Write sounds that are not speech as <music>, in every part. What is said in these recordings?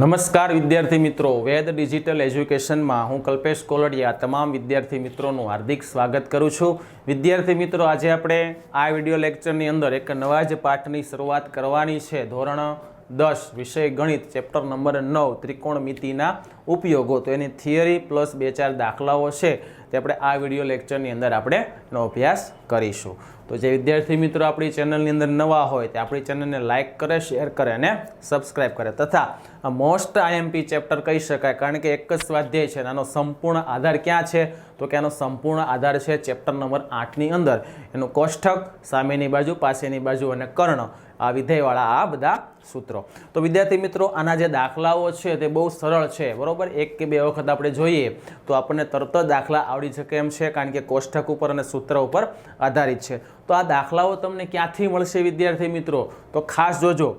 નમસ્કાર વિદ્યાર્થી મિત્રો. વેદ ડિજિટલ એજ્યુકેશનમાં હું કલ્પેશ કોલડિયા તમામ વિદ્યાર્થી મિત્રોનું હાર્દિક સ્વાગત કરું છું. વિદ્યાર્થી મિત્રો, આજે આપણે આ વિડિયો લેક્ચરની અંદર એક નવા જ પાઠની શરૂઆત કરવાની છે. ધોરણ દસ, વિષય ગણિત, ચેપ્ટર નંબર નવ, ત્રિકોણમિતિના ઉપયોગો. તો એની થિયરી પ્લસ બે ચાર દાખલાઓ છે. તે આપણે આ વીડિયો લેક્ચરની અંદર આપણે એનો અભ્યાસ કરીશું. તો જે વિદ્યાર્થી મિત્રો આપણી ચેનલની અંદર નવા હોય તે આપણી ચેનલને લાઇક કરે શેર કરે અને સબસ્ક્રાઈબ કરે. તથા મોસ્ટ આઈએમપી ચેપ્ટર કહી શકાય કારણ કે એક જ સ્વાધ્યાય છે આનો સંપૂર્ણ આધાર ક્યાં છે? તો કે આનો સંપૂર્ણ આધાર છે ચેપ્ટર નંબર આઠની અંદર. એનું કોષ્ઠક સામેની બાજુ, પાસેની બાજુ અને કર્ણ. આ વિધેયવાળા, આ બધા સૂત્રો. તો વિદ્યાર્થી મિત્રો, આના જે દાખલાઓ છે તે બહુ સરળ છે, બરાબર? એક કે બે વખત આપણે જોઈએ, તો આપણને તરત દાખલા આવડી શકે એમ છે, કારણ કે કોષ્ટક ઉપર અને સૂત્ર ઉપર આધારિત છે. તો આ દાખલાઓ તમને ક્યાંથી મળશે વિદ્યાર્થી મિત્રો? તો ખાસ જોજો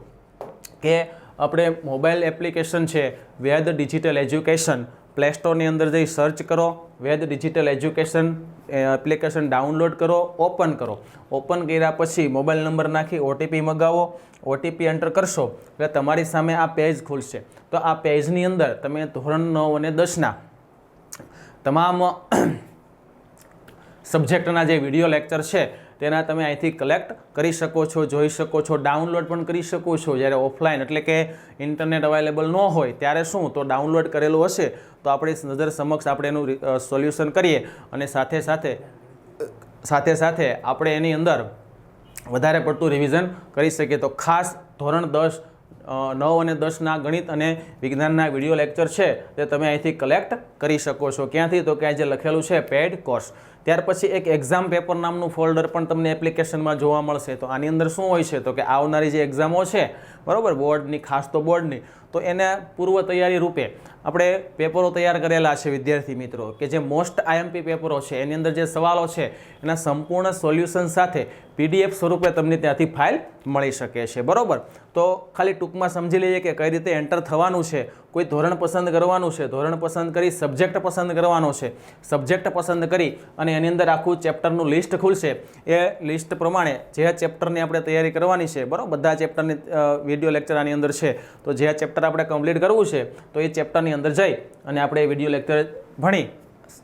કે આપણે મોબાઈલ એપ્લિકેશન છે, વેદ ડિજિટલ એજ્યુકેશન. પ્લે સ્ટોરની અંદર જઈ સર્ચ કરો, Ved digital education. Application download કરો ઓપન કરો. ઓપન કર્યા પછી મોબાઈલ નંબર નાખી ઓટીપી મગાવો. ઓટીપી એન્ટર કરશો, એટલે તમારી સામે આ પેજ ખુલશે. તો આ પેજની અંદર તમે ધોરણ નવ અને દસના તમામ સબ્જેક્ટના જે વીડિયો લેક્ચર છે તેના તમે અહીંથી કલેક્ટ કરી શકો છો, જોઈ શકો છો ડાઉનલોડ પણ કરી શકો છો જ્યારે ઓફલાઈન એટલે કે ઇન્ટરનેટ અવેલેબલ ન હોય ત્યારે શું? તો ડાઉનલોડ કરેલું હશે, તો આપણી નજર સમક્ષ આપણે એનું સોલ્યુશન કરીએ અને સાથે સાથે સાથે સાથે આપણે એની અંદર વધારે પડતું રિવિઝન કરી શકીએ. તો ખાસ ધોરણ દસ નવ અને દસના ગણિત અને વિજ્ઞાનના વીડિયો લેક્ચર છે, તે તમે અહીંથી કલેક્ટ કરી શકો છો. ક્યાંથી? તો ક્યાં જે લખેલું છે પેડ કોર્સ ત્યાર પછી એક એક્ઝામ પેપર નામનું ફોલ્ડર પણ તમને એપ્લિકેશનમાં જોવા મળશે. તો આની અંદર શું હોય છે? તો કે આવનારી જે એક્ઝામો છે, બરાબર? બોર્ડની ખાસ તો બોર્ડની તો એને પૂર્વ તૈયારી રૂપે આપણે પેપરો તૈયાર કરેલા છે, વિદ્યાર્થી મિત્રો, કે જે મોસ્ટ આઈએમપી પેપરો છે, એની અંદર જે સવાલો છે, એના સંપૂર્ણ સોલ્યુશન સાથે પીડીએફ સ્વરૂપે તમને ત્યાંથી ફાઇલ મળી શકે છે, બરાબર? તો ખાલી ટૂંકમાં સમજી લઈએ કે કઈ રીતે એન્ટર થવાનું છે, કોઈ ધોરણ પસંદ કરવાનું છે, ધોરણ પસંદ કરી સબ્જેક્ટ પસંદ કરવાનો છે, સબ્જેક્ટ પસંદ કરી અને એની અંદર આખું ચેપ્ટરનું લિસ્ટ ખુલશે, એ લિસ્ટ પ્રમાણે જે ચેપ્ટરની આપણે તૈયારી કરવાની છે, બરાબર? બધા ચેપ્ટરની વીડિયો લેક્ચર આની અંદર છે, તો જે ચેપ્ટર આપણે કમ્પ્લીટ કરવું છે, તો એ ચેપ્ટરની અંદર જઈ અને આપણે એ વીડિયો લેક્ચર ભણી,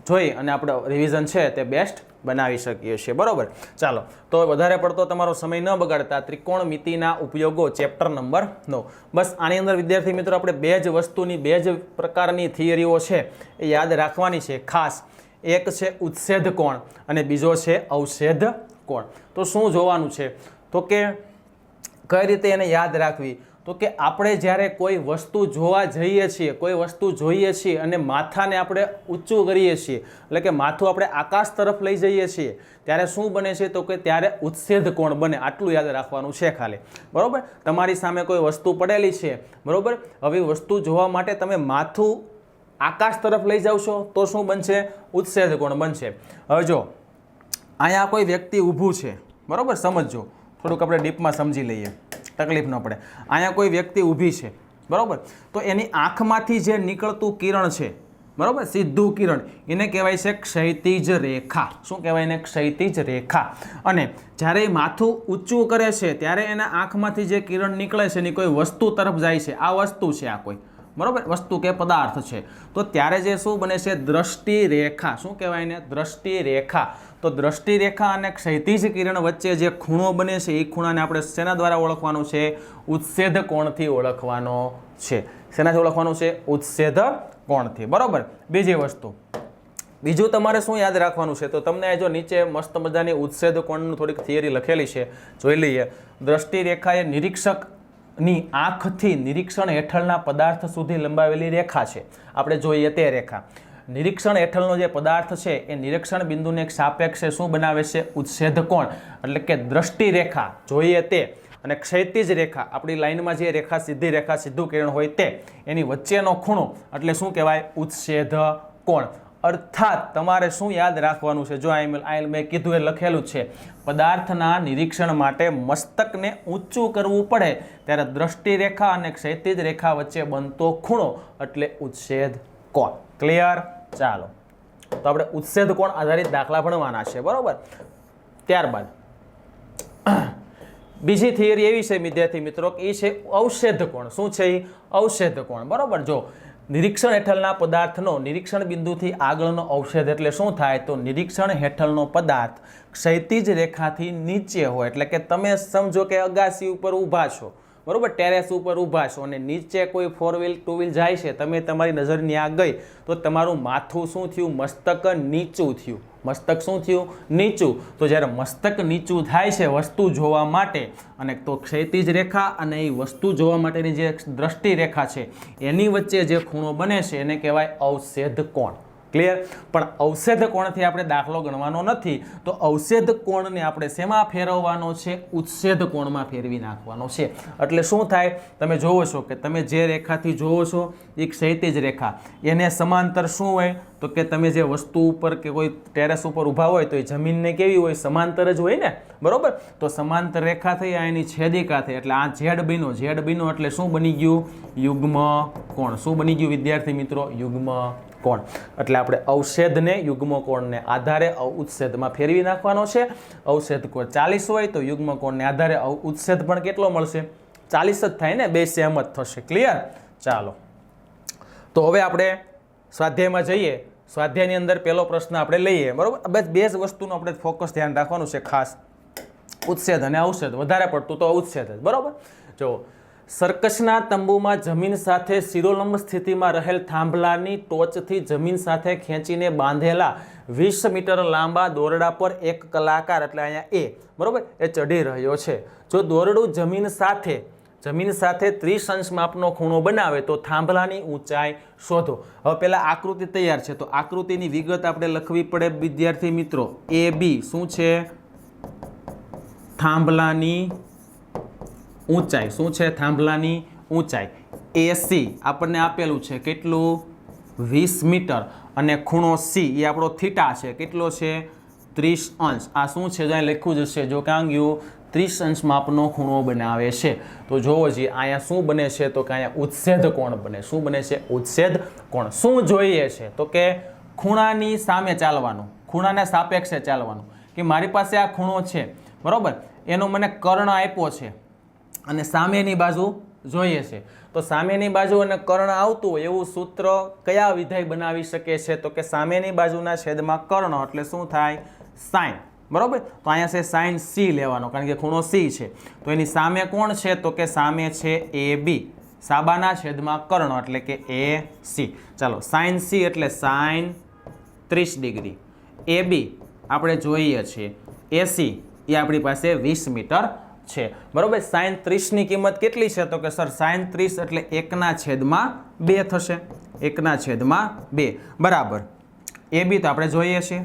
જોઈ અને આપણે રિવિઝન છે તે બેસ્ટ બનાવી શકીએ છીએ. બરાબર? ચાલો, તો વધારે પડતો તમારો સમય ન બગાડતા ત્રિકોણમિતિના ઉપયોગો ચેપ્ટર નંબર નો. બસ આની અંદર વિદ્યાર્થી મિત્રો આપણે બે જ વસ્તુની, બે જ પ્રકારની થિયરીઓ છે એ યાદ રાખવાની છે. ખાસ, એક છે ઉત્સેદ કોણ અને બીજો છે અવષેધ કોણ. તો શું જોવાનું છે? તો કે કઈ રીતે એને યાદ રાખવી? તો કે આપણે જ્યારે કોઈ વસ્તુ જોવા જઈએ છીએ, કોઈ વસ્તુ જોઈએ છીએ અને માથાને આપણે ઊંચું કરીએ છીએ, એટલે કે માથું આપણે આકાશ તરફ લઈ જઈએ છીએ, ત્યારે શું બને છે? તો કે ત્યારે ઉત્સેદ કોણ બને? આટલું યાદ રાખવાનું છે ખાલી. બરાબર? તમારી સામે કોઈ વસ્તુ પડેલી છે, બરાબર? હવે વસ્તુ જોવા માટે તમે માથું આકાશ તરફ લઈ જાવ છો, તો શું બનશે? ઉત્સેદ કોણ બનશે? હવે જો, અહીંયા કોઈ વ્યક્તિ ઊભું છે, બરાબર? સમજજો. થોડુંક આપણે ડીપમાં સમજી લઈએ. તકલીફ ન પડે. અહીંયા કોઈ વ્યક્તિ ઊભી છે. બરાબર? તો એની આંખમાંથી જે નીકળતું કિરણ છે, બરાબર? સીધું કિરણ. એને કહેવાય છે ક્ષૈતિજ રેખા. શું કહેવાય એને? ક્ષૈતિજ રેખા. અને જ્યારે એ માથું ઊંચું કરે છે, ત્યારે એના આંખમાંથી જે કિરણ નીકળે છે, એની કોઈ વસ્તુ તરફ જાય છે. આ વસ્તુ છે આ કોઈ. બરાબર? વસ્તુ કે પદાર્થ છે. તો ત્યારે જે શું બને છે? દ્રષ્ટિ રેખા શું કહેવાય ને દ્રષ્ટિ રેખા તો દ્રષ્ટિ રેખા અને ક્ષૈતિજ કિરણ વચ્ચે જે ખૂણો બને છે, એ ખૂણાને આપણે શેના દ્વારા ઓળખવાનું છે? ઉત્સેદ કોણથી ઓળખવાનો છે. શેનાથી ઓળખવાનું છે? ઉત્સેદ કોણથી. બરાબર? બીજી વસ્તુ. બીજું તમારે શું યાદ રાખવાનું છે? તો તમને જો નીચે મસ્ત મજાની ઉત્સેદ કોણનું થોડીક થિયરી લખેલી છે, જોઈ લઈએ. દ્રષ્ટિ રેખા એ નિરીક્ષક ની આંખથી નિરીક્ષણ હેઠળના પદાર્થ સુધી લંબાવેલી રેખા છે. આપણે જોઈએ તે રેખા. નિરીક્ષણ હેઠળનો જે પદાર્થ છે, એ નિરીક્ષણ બિંદુને એક સાપેક્ષે શું બનાવે છે? ઉચ્છેદ કોણ? એટલે કે દ્રષ્ટિ રેખા. જોઈએ તે. અને ક્ષૈતિજ રેખા. આપણી લાઈનમાં જે રેખા, સીધી રેખા, સીધું કિરણ હોય તે, એની વચ્ચેનો ખૂણો. એટલે શું કહેવાય? ઉચ્છેદ કોણ? અર્થાત તમારે શું યાદ રાખવાનું છે? જો આઈ મેં કીધું એ લખેલું છે. પદાર્થના નિરીક્ષણ માટે મસ્તકને ઊંચું કરવું પડે, ત્યારે દ્રષ્ટિ રેખા અને ક્ષૈતિજ રેખા વચ્ચે બનતો ખૂણો એટલે ઉચ્છેદ કોણ? ક્લિયર ચાલો. તો આપણે ઉચ્છેદ કોણ આધારિત દાખલા ભણવાના છે, બરાબર? ત્યારબાદ. બીજી થિયરી એવી છે, વિદ્યાર્થી મિત્રો, કે એ છે અવષેધ કોણ શું છે એ અવષેધ કોણ બરાબર? જો નિરીક્ષણ હેઠળના પદાર્થનો નિરીક્ષણ બિંદુથી આગળનો અવષેધ એટલે શું થાય? તો નિરીક્ષણ હેઠળનો પદાર્થ ક્ષૈતિજ રેખાથી નીચે હોય, એટલે કે તમે સમજો કે અગાસી ઉપર ઊભા છો, બરાબર? ટેરેસ ઉપર ઊભા છો અને નીચે કોઈ ફોર વ્હીલ ટુ વ્હીલ જાય છે, તમે તમારી નજર ત્યાં ગઈ, તો તમારું માથું શું થયું? મસ્તક નીચું થયું. મસ્તક શું થયું? નીચું. તો જ્યારે મસ્તક નીચું થાય છે વસ્તુ જોવા માટે, અને તો ક્ષૈતિજ રેખા અને એ વસ્તુ જોવા માટેની જે દ્રષ્ટિ રેખા છે, એની વચ્ચે જે ખૂણો બને છે, એને કહેવાય અવષેધ કોણ. ક્લિયર પણ અવષેધ કોણથી આપણે દાખલો ગણવાનો નથી, તો અવષેધ કોણને આપણે શેમાં ફેરવવાનો છે? ઉચ્છેદ કોણમાં ફેરવી નાખવાનો છે. એટલે શું થાય? તમે જોવો છો કે તમે જે રેખાથી જોવો છો એ ક્ષૈતિજ રેખા. એને સમાંતર શું હોય? તો કે તમે જે વસ્તુ ઉપર કે કોઈ ટેરેસ ઉપર ઊભા હોય તો એ જમીનને કેવી હોય? સમાંતર જ હોય ને? બરાબર? તો સમાંતર રેખા થઈ, આ એની છેદિકા થઈ. એટલે આ ઝેડ બીનો ઝેડ બીનો એટલે શું બની ગયું? યુગ્મ કોણ. શું બની ગયું વિદ્યાર્થી મિત્રો? યુગ્મ કોણ? એટલે આપણે અવષેધને યુગ્મકોણને આધારે ઉચ્છેદમાં ફેરવી નાખવાનો છે. અવષેધ કોણ ચાલીસ હોય તો યુગ્મકોણને આધારે ઉચ્છેદ પણ કેટલો મળશે? ચાલીસ જ થાય ને? બે સેમ જ થશે. ક્લિયર ચાલો. તો હવે આપણે સ્વાધ્યાયમાં જઈએ. સ્વાધ્યાયની અંદર પહેલો પ્રશ્ન આપણે લઈએ. બરાબર? બે જ વસ્તુનું આપણે ફોકસ ધ્યાન રાખવાનું છે ખાસ. ઉચ્છેદ અને અવષેદ વધારે પડતું તો ઉત્સેદ જ. બરાબર? જો સર્કસના તંબુમાં જમીન સાથે શિરોલંબ સ્થિતિમાં રહેલ થાંભલાની ટોચથી જમીન સાથે ખેંચીને બાંધેલા વીસ મીટર લાંબા દોરડા પર એક કલાકાર, એટલે અહીંયા એ, બરાબર, એ ચઢી રહ્યો છે. જો દોરડું જમીન સાથે જમીન સાથે ત્રીસ અંશ માપનો ખૂણો બનાવે તો થાંભલાની ઊંચાઈ શોધો. હવે પહેલાં આકૃતિ તૈયાર છે, તો આકૃતિની વિગત આપણે લખવી પડે, વિદ્યાર્થી મિત્રો. એ બી, શું છે? થાંભલાની ઊંચાઈ શું છે થાંભલાની ઊંચાઈ? એસી આપણને આપેલું છે કેટલું? વીસ મીટર. અને ખૂણો સી એ આપણો થીટા છે. કેટલો છે? ત્રીસ અંશ. આ શું છે? જ્યાં લખ્યું જ હશે. જો ક્યાં ગયું ત્રીસ અંશ માપનો ખૂણો બનાવે છે. તો જોવો જી, અહીંયા શું બને છે? તો કે અહીંયા ઉચ્છેદ કોણ બને? શું બને છે? ઉચ્છેદ કોણ? શું જોઈએ છે? તો કે ખૂણાની સામે ચાલવાનું. ખૂણાના સાપેક્ષે ચાલવાનું. કે મારી પાસે આ ખૂણો છે. બરાબર? એનો મને કર્ણ આપ્યો છે. અને સામેની બાજુ જોઈએ છે. તો સામેની બાજુ અને કર્ણ આવતું હોય એવું સૂત્ર કયા વિધેય બનાવી શકે છે? તો કે સામેની બાજુના છેદમાં કર્ણ, એટલે શું થાય? સાઈન. બરાબર? તો અહીંયા છે સાઇન સી લેવાનો, કારણ કે ખૂણો સી છે. તો એની સામે કોણ છે? તો કે સામે છે એ બી. સાબાના છેદમાં કર્ણ, એટલે કે એ સી. ચાલો સાઇન સી એટલે સાઈન ત્રીસ ડિગ્રી. એ બી આપણે જોઈએ છીએ. એસી એ આપણી પાસે વીસ મીટર છે. બરોબર સાઈન ત્રીસની કિંમત કેટલી છે? તો કે, સર સાઈન ત્રીસ એટલે એકના છેદમાં બે થશે. એકના છેદમાં બે. બરાબર. એ બી તો આપણે જોઈએ છીએ.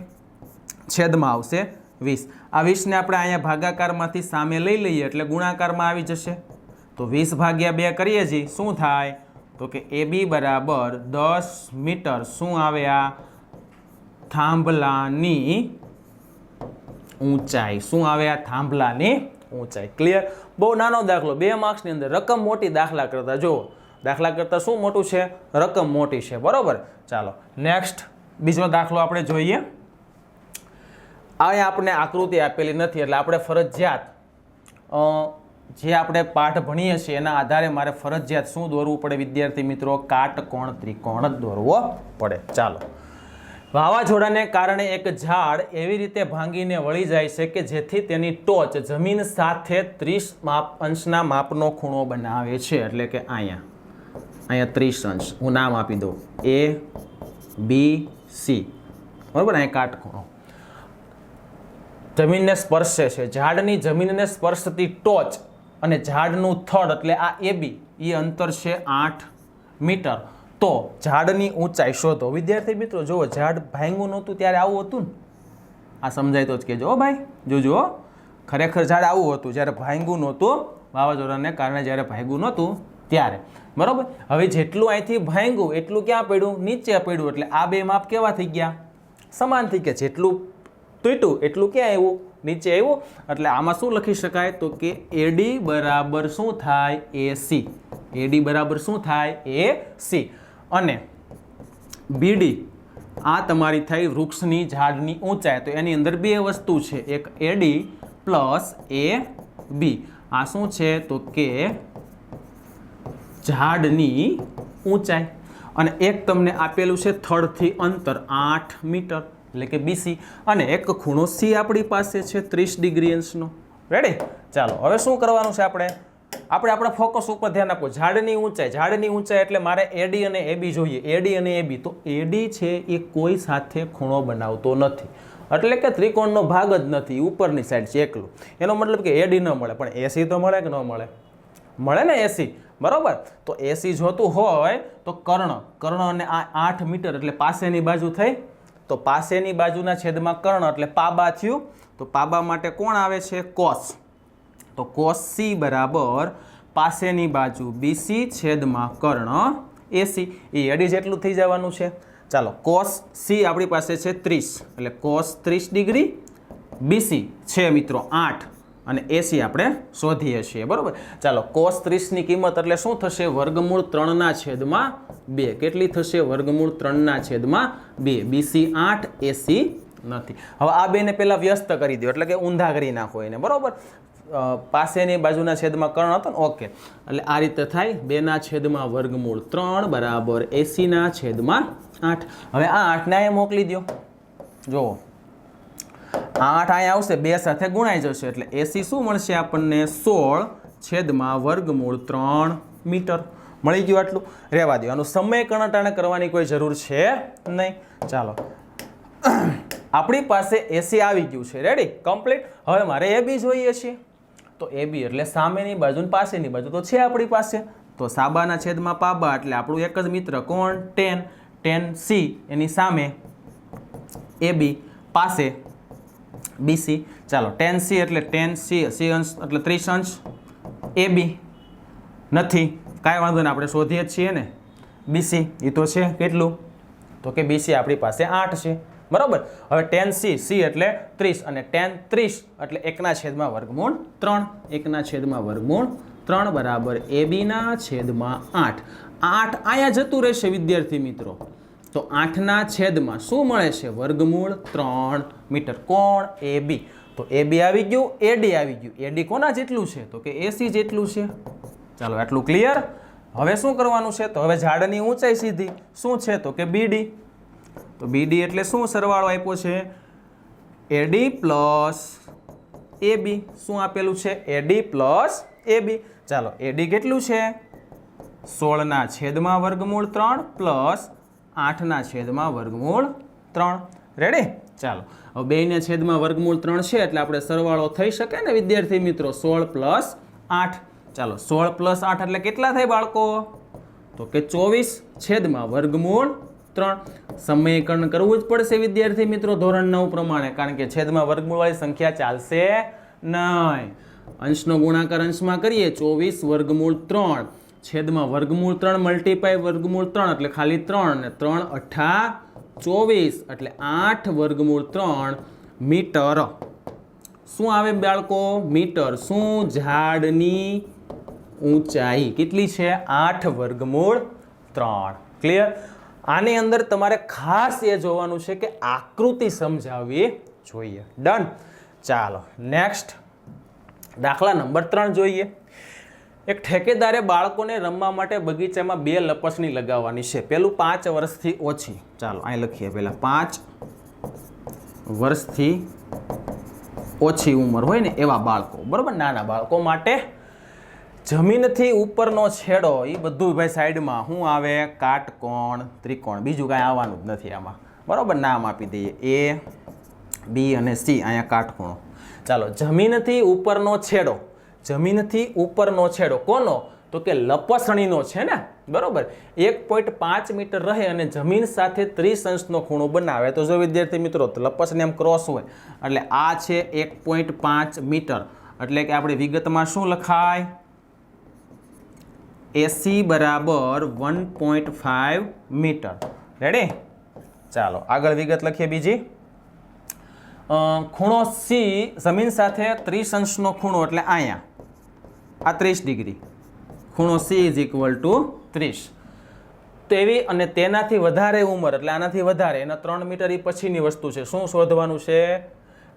છેદમાં આવશે વીસ. આ વીસને આપણે અહીંયા ભાગાકારમાંથી સામે લઈ લઈએ એટલે ગુણાકારમાં આવી જશે. તો વીસ ભાગ્યા બે કરીએ છીએ શું થાય? તો કે એ બી બરાબર દસ મીટર. શું આવે આ? થાંભલાની ઊંચાઈ. શું આવે આ થાંભલાની ઊંચાઈ. ક્લિયર બહુ નાનો દાખલો. બે માર્ક્સની અંદર રકમ મોટી દાખલા કરતાં. જુઓ, દાખલા કરતાં શું મોટું છે? રકમ મોટી છે. બરાબર? ચાલો નેક્સ્ટ બીજો દાખલો આપણે જોઈએ. અહીંયા આપણે આકૃતિ આપેલી નથી, એટલે આપણે ફરજિયાત જે આપણે પાઠ ભણીએ છીએ, એના આધારે મારે ફરજિયાત શું દોરવું પડે? વિદ્યાર્થી મિત્રો, કાટકોણ ત્રિકોણ જ દોરવો પડે. ચાલો. વાવાઝોડાને કારણે એક ઝાડ એવી રીતે ભાંગીને વળી જાય છે કે જેથી તેની ટોચ જમીન સાથે ત્રીસ માપ અંશના માપનો ખૂણો બનાવે છે. એટલે કે અહીંયા. અહીંયા ત્રીસ અંશ. હું નામ આપી દઉં. એ બી સી બરાબર? અહીંયા કાટખૂણો જમીનને સ્પર્શે છે. ઝાડની જમીનને સ્પર્શતી ટોચ અને ઝાડનું થડ, એટલે આ એ બી એ અંતર છે આઠ મીટર. તો ઝાડની ઊંચાઈ શોધો. વિદ્યાર્થી મિત્રો, જુઓ, ઝાડ ભાંગું નહોતું ત્યારે આવું હતું ને? આ સમજાય તો જ કહેજો ભાઈ. જોજો ખરેખર ઝાડ આવું હતું જ્યારે ભાંગું નહોતું, વાવાઝોડાને કારણે જ્યારે ભાંગું નહોતું ત્યારે. બરાબર? હવે જેટલું અહીંથી ભાંગું એટલું ક્યાં પડ્યું? નીચે પડ્યું. એટલે આ બે માપ કેવા થઈ ગયા? સમાન થઈ ગયા. જેટલું તૂટ્યું, એટલું ક્યાં આવ્યું? નીચે આવ્યું. એટલે આમાં શું લખી શકાય? તો કે એડી બરાબર શું થાય? એ સી એડી બરાબર શું થાય? એ સી અને બીડી આ તમારી થઈ વૃક્ષની ઝાડની ઊંચાઈ. તો એની અંદર બે વસ્તુ છે. એક એડી પ્લસ એ બી આ શું છે? તો કે ઝાડની ઊંચાઈ. અને એક તમને આપેલું છે થડથી અંતર આઠ મીટર, એટલે કે બીસી અને એક ખૂણો સી આપણી પાસે છે, ત્રીસ ડિગ્રી અંશનો. રેડી ચાલો, હવે શું કરવાનું છે આપણે? આપણે આપણા ફોકસ ઉપર ધ્યાન આપો ઝાડની ઊંચાઈ. ઝાડની ઊંચાઈ એટલે મારે એડી અને એબી જોઈએ. એડી અને એબી તો એડી છે એ કોઈ સાથે ખૂણો બનાવતો નથી. એટલે કે ત્રિકોણનો ભાગ જ નથી. ઉપરની સાઈડ છે એકલું. એનો મતલબ કે એડી ન મળે. પણ એસી તો મળે કે ન મળે? મળે ને એસી બરાબર? તો એસી જોતું હોય તો કર્ણ. કર્ણ અને આ આઠ મીટર એટલે પાસેની બાજુ થઈ. તો પાસેની બાજુના છેદમાં કર્ણ એટલે પાબા થયું. તો પાબા માટે કોણ આવે છે? કોસ. તો કોસ સી બરાબર પાસેની બાજુ બીસી છેદમાં કર્ણ એસી એ એડી જેટલું થઈ જવાનું છે. ચાલો કોસ સી આપણી પાસે છે ત્રીસ. એટલે કોસ ત્રીસ ડિગ્રી બીસી છે મિત્રો આઠ. અને એસી આપણે શોધીએ છીએ, બરાબર? ચાલો કોસ ત્રીસની કિંમત એટલે શું થશે? વર્ગમૂળ ત્રણના છેદમાં બે. કેટલી થશે? વર્ગમૂળ ત્રણના છેદમાં બે. બીસી આઠ એસી નથી. હવે આ બેને પહેલાં વ્યસ્ત કરી દો, એટલે કે ઊંધા કરી નાખો એને, બરાબર? પાસેની બાજુના છેદમાં કર્ણ હતો ને, ઓકે. એટલે આ રીતે થાય. બેના છેદમાં વર્ગમૂળ ત્રણ બરાબર એસીના છેદમાં આઠ. હવે આ આઠને અહીંયા મોકલી દો જુઓ. આઠ અહીંયા આવશે, બે સાથે ગુણાઈ જશે. એટલે એસી શું મળશે આપણને? સોળ છેદમાં વર્ગમૂળ ત્રણ મીટર. મળી ગયું આટલું? રહેવા દો આનું સમય કણટાણે કરવાની કોઈ જરૂર છે નહીં. ચાલો. આપણી પાસે એસી આવી ગયું છે. રેડી કમ્પ્લીટ હવે મારે એ બી જોઈએ છે. તો એ બી, એટલે સામેની બાજુ પાસેની બાજુ તો છે આપણી પાસે. તો સાબાના છેદમાં પાબા, એટલે આપણું એક જ મિત્ર કોણ? ટેન. ટેન સી, એની સામે એ બી, પાસે બીસી ચાલો, ટેન સી એટલે ટેન સી સી અંશ એટલે ત્રીસ અંશ. એ બી નથી. કાંઈ વાંધો નહીં, આપણે શોધીએ જ છીએ ને. બીસી એ તો છે કેટલું? તો કે બીસી આપણી પાસે આઠ છે. બરાબર? હવે ટેન સી સી એટલે ત્રીસ અને ટેન ત્રીસ એટલે એકના છેદમાં વર્ગમૂળ ત્રણ. એકના છેદમાં વર્ગમૂળ ત્રણ બરાબર એ બીના છેદમાં આઠ. આઠ અહીંયા જતું રહેશે, વિદ્યાર્થી મિત્રો. તો આઠના છેદમાં શું મળે છે? વર્ગમૂળ ત્રણ મીટર. કોણ? એ બી તો એ બી આવી ગયું એડી આવી ગયું. એડી કોના જેટલું છે? તો કે એસી જેટલું છે. ચાલો, આટલું ક્લિયર હવે શું કરવાનું છે? તો હવે ઝાડની ઊંચાઈ સીધી. શું છે? તો કે બીડી તો બીડી એટલે શું સરવાળો આપ્યો છે? એડી પ્લસ એબી શું આપેલું છે? એડી પ્લસ એબી ચાલો એડી કેટલું છે? સોળના છેદમાં વર્ગમૂળ ત્રણ પ્લસ આઠના છેદમાં વર્ગમૂળ ત્રણ. રેડી ચાલો, હવે બેને છેદમાં વર્ગમૂળ ત્રણ છે, એટલે આપણે સરવાળો થઈ શકે ને, વિદ્યાર્થી મિત્રો? સોળ પ્લસ આઠ. ચાલો, સોળ પ્લસ આઠ એટલે કેટલા થાય બાળકો? તો કે ચોવીસ છેદમાં વર્ગમૂળ ત્રણ સમયકરણ કરવું જ પડશે વિદ્યાર્થી મિત્રો, ધોરણ નવ પ્રમાણે, કારણ કે છેદમાં વર્ગમૂળવાળી સંખ્યા ચાલશે નહીં. અંશનો ગુણાકાર અંશમાં કરીએ, ચોવીસ વર્ગમૂળ ત્રણ. છેદમાં વર્ગમૂળ ત્રણ મલ્ટીપાય વર્ગમૂળ ત્રણ, એટલે ખાલી ત્રણ અને ત્રણ અઠા ચોવીસ, એટલે આઠ વર્ગમૂળ ત્રણ મીટર. શું આવે બાળકો? મીટર. શું? ઝાડની ઊંચાઈ. કેટલી છે? આઠ વર્ગમૂળ ત્રણ. ક્લિયર આની અંદર તમારે ખાસ એ જોવાનું છે કે આકૃતિ સમજાવવી જોઈએ. ડન ચાલો નેક્સ્ટ દાખલા નંબર ત્રણ જોઈએ. એક ઠેકેદારે બાળકોને રમવા માટે બગીચામાં બે લપસણી લગાવવાની છે. પેલું પાંચ વર્ષથી ઓછી. ચાલો, અહીં લખીએ પહેલાં. પાંચ વર્ષથી ઓછી ઉંમર હોય ને એવા બાળકો. બરાબર? નાના બાળકો માટે જમીનથી ઉપરનો છેડો એ બધું ભાઈ સાઈડમાં. શું આવે કાટકોણ, ત્રિકોણ, બીજું કાંઈ આવવાનું જ નથી આમાં. બરાબર? નામ આપી દઈએ. એ, બી અને સી, અહીંયા કાટકોણો. ચાલો, જમીનથી ઉપરનો છેડો. જમીનથી ઉપરનો છેડો. કોનો? તો કે લપસણીનો છે ને? બરાબર? એક પોઈન્ટ પાંચ મીટર રહે અને જમીન સાથે ત્રીસ અંશનો ખૂણો બનાવે. તો જો વિદ્યાર્થી મિત્રો લપસણી એમ ક્રોસ હોય. એટલે આ છે એક પોઈન્ટ પાંચ મીટર. એટલે કે આપણે વિગતમાં શું લખાય? એસી બરાબર one point five metre. Ready ચાલો, આગળ વિગત લખીએ બીજી. ખૂણો સી જમીન સાથે ત્રીસ અંશનો ખૂણો એટલે અહીંયા આ ત્રીસ ડિગ્રી. ખૂણો સી ઇઝ ઇક્વલ ટુ ત્રીસ. તેવી અને તેનાથી વધારે ઉંમર, એટલે આનાથી વધારે, એના ત્રણ મીટર એ પછીની વસ્તુ છે. શું શોધવાનું છે?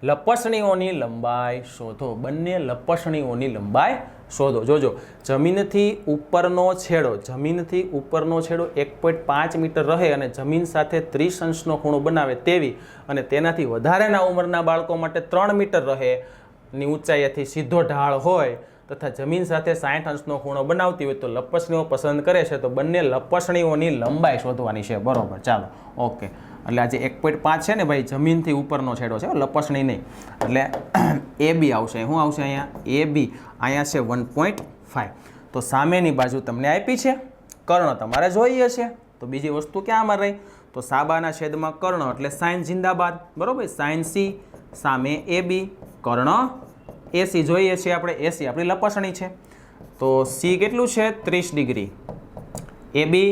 લપસણીઓની લંબાઈ શોધો. બંને લપસણીઓની લંબાઈ શોધો. જોજો, જમીનથી ઉપરનો છેડો, જમીનથી ઉપરનો છેડો એક પોઈન્ટ પાંચ મીટર રહે અને જમીન સાથે ત્રીસ અંશનો ખૂણો બનાવે તેવી અને તેનાથી વધારેના ઉંમરના બાળકો માટે ત્રણ મીટર રહે. ની ઊંચાઈએથી સીધો ઢાળ હોય તથા જમીન સાથે સાઠ અંશનો ખૂણો બનાવતી હોય તો લપસણીઓ પસંદ કરે છે, તો બંને લપસણીઓની લંબાઈ શોધવાની છે. બરોબર, ચાલો, ઓકે. એટલે આજે એક પોઈન્ટ પાંચ છે ને ભાઈ, જમીનથી ઉપરનો છેડો છે લપસણી નહીં એટલે <clears throat> એ બી આવશે. શું આવશે અહીંયા? એ બી. અહીંયા છે વન પોઈન્ટ ફાઇવ તો સામેની બાજુ તમને આપી છે, કર્ણ તમારે જોઈએ છે. તો બીજી વસ્તુ ક્યાંમાં રહી? તો સાબાના છેદમાં કર્ણ, એટલે સાઇન જિંદાબાદ. બરોબર? સાઇન સી સામે એ બી, કર્ણ એસી જોઈએ છીએ આપણે. એસી આપણી લપસણી છે. તો સી કેટલું છે? ત્રીસ degree. A B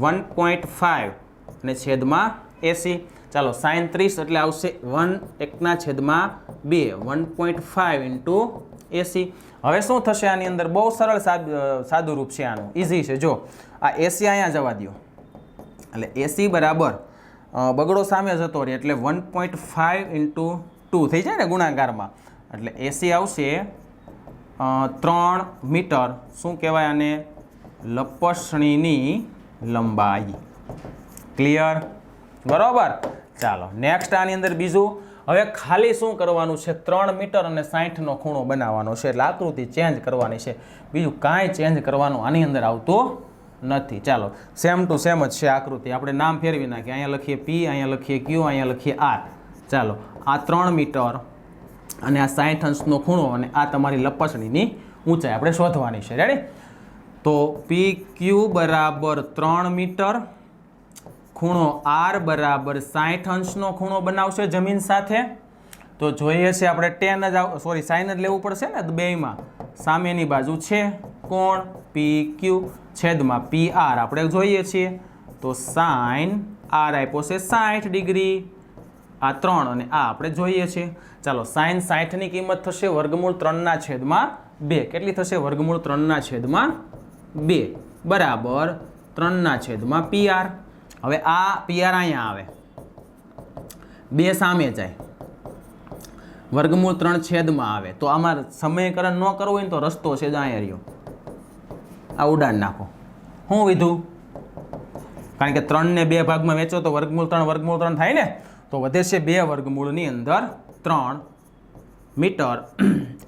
one point five અને છેદમાં એસી ચાલો સાઇન ત્રીસ એટલે આવશે વન એકના છેદમાં બે. One point five into AC હવે શું થશે આની અંદર? બહુ સરળ સાદ રૂપ છે આનું. ઇઝી છે. જો, આ એસી અહીંયા જવા દો એટલે એસી બરાબર બગડો સામે જતો રહે એટલે one point five into two થઈ જાય ને ગુણાકારમાં? એટલે એસી આવશે ત્રણ મીટર. શું કહેવાય આને? લપસણીની લંબાઈ. ક્લિયર બરાબર? ચાલો નેક્સ્ટ આની અંદર બીજું. હવે ખાલી શું કરવાનું છે? ત્રણ મીટર અને સાઠનો ખૂણો બનાવવાનો છે. એટલે આકૃતિ ચેન્જ કરવાની છે. બીજું કાંઈ ચેન્જ કરવાનું આની અંદર આવતું નથી. ચાલો સેમ ટુ સેમ જ છે આકૃતિ. આપણે નામ ફેરવી નાખીએ. અહીંયા લખીએ પી અહીંયા લખીએ ક્યુ અહીંયા લખીએ આર ચાલો, આ ત્રણ મીટર અને આ સાઠ અંશનો ખૂણો અને આ તમારી લપસણીની ઊંચાઈ આપણે શોધવાની છે. રેડી તો પી ક્યુ બરાબર ત્રણ મીટર, ખૂણો આર બરાબર સાઠ અંશનો ખૂણો બનાવશે જમીન સાથે. તો જોઈએ છે આપણે ટેન જ સોરી સાઇન જ લેવું પડશે ને બેમાં સામેની બાજુ છે કોણ? પી ક્યુ છેદમાં પી આર આપણે જોઈએ છીએ તો સાઇન આર આપ્યો છે સાઠ ડિગ્રી. આ ત્રણ અને આ આપણે જોઈએ છીએ ચાલો સાઇન સાઠની કિંમત થશે વર્ગમૂળ ત્રણના છેદમાં બે. કેટલી થશે? વર્ગમૂળ ત્રણના છેદમાં બે. બરાબર, ત્રણના છેદમાં પીઆર હવે આ પીઆર અહીંયા આવે. બે સામે જાય. વર્ગમૂળ ત્રણ છેદમાં આવે. તો આમાં સમયકરણ ન કરવું હોય ને તો રસ્તો છે જ અહીંયા રહ્યો. આ ઉડાન નાખો. શું વિધું? કારણ કે ત્રણને બે ભાગમાં વેચો તો વર્ગમૂળ ત્રણ વર્ગમૂળ ત્રણ થાય ને? તો વધે છે બે વર્ગમૂળની અંદર ત્રણ મીટર.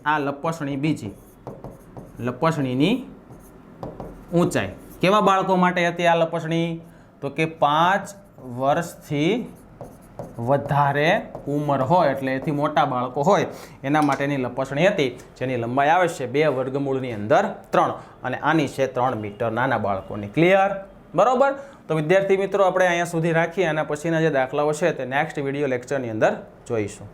આ લપસણી બીજી લપસણીની ઊંચાઈ. કેવા બાળકો માટે હતી આ લપસણી? તો કે પાંચ વર્ષથી વધારે ઉંમર હોય એટલે એથી મોટા બાળકો હોય, એના માટેની લપસણી હતી, જેની લંબાઈ આવે છે બે વર્ગમૂળની અંદર ત્રણ. અને આની છે ત્રણ મીટર. નાના બાળકોની ક્લિયર? બરોબર? તો વિદ્યાર્થી મિત્રો, આપણે અહીંયા સુધી રાખીએ અને પછીના જે દાખલાઓ છે તે નેક્સ્ટ વીડિયો લેક્ચરની અંદર જોઈશું.